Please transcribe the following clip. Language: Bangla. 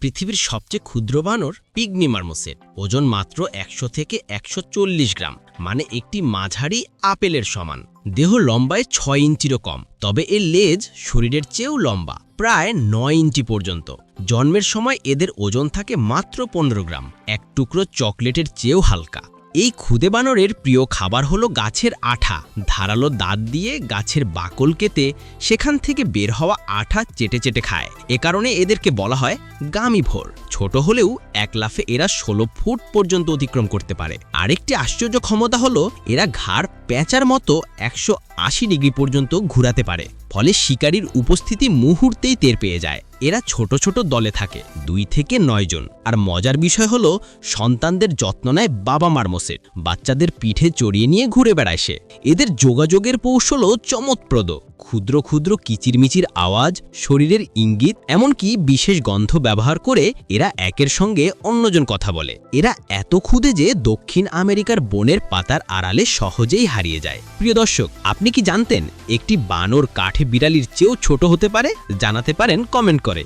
পৃথিবীর সবচেয়ে ক্ষুদ্র বানর পিগমি মার্মোসেট ওজন মাত্র একশো থেকে একশো চল্লিশ গ্রাম মানে একটি মাঝারি আপেলের সমান। দেহ লম্বায় ছয় ইঞ্চিরও কম, তবে এর লেজ শরীরের চেয়েও লম্বা, প্রায় নয় ইঞ্চি পর্যন্ত। জন্মের সময় এদের ওজন থাকে মাত্র পনেরো গ্রাম, এক টুকরো চকলেটের চেয়েও হালকা। এই খুদে বানরের প্রিয় খাবার হলো গাছের আঠা। ধারালো দাঁত দিয়ে গাছের বাকল কেটে সেখান থেকে বের হওয়া আঠা চেটে চেটে খায়। এ কারণে এদেরকে বলা হয় গামি ভোর। ছোট হলেও এক লাফে এরা ষোলো ফুট পর্যন্ত অতিক্রম করতে পারে। আরেকটি আশ্চর্য ক্ষমতা হলো এরা ঘাড় প্যাঁচার মতো একশো আশি ডিগ্রি পর্যন্ত ঘুরাতে পারে, ফলে শিকারীর উপস্থিতি মুহূর্তেই টের পেয়ে যায়। এরা ছোট ছোট দলে থাকে, দুই থেকে নয় জন। আর মজার বিষয় হলো, সন্তানদের যত্ন নেয় বাবা মারমোসেট বাচ্চাদের পিঠে চড়িয়ে নিয়ে ঘুরে বেড়ায় সে। এদের যোগাযোগের কৌশলও চমৎপ্রদ ক্ষুদ্র ক্ষুদ্র কিচিরমিচির আওয়াজ, শরীরের ইঙ্গিত, এমনকি বিশেষ গন্ধ ব্যবহার করে এরা একের সঙ্গে অন্যজন কথা বলে। এরা এত ক্ষুদে যে দক্ষিণ আমেরিকার বনের পাতার আড়ালে সহজেই হারিয়ে যায়। প্রিয় দর্শক, আপনি কি জানতেন একটি বানর কাঠে বিড়ালির চেয়েও ছোট হতে পারে? জানাতে পারেন কমেন্ট করে।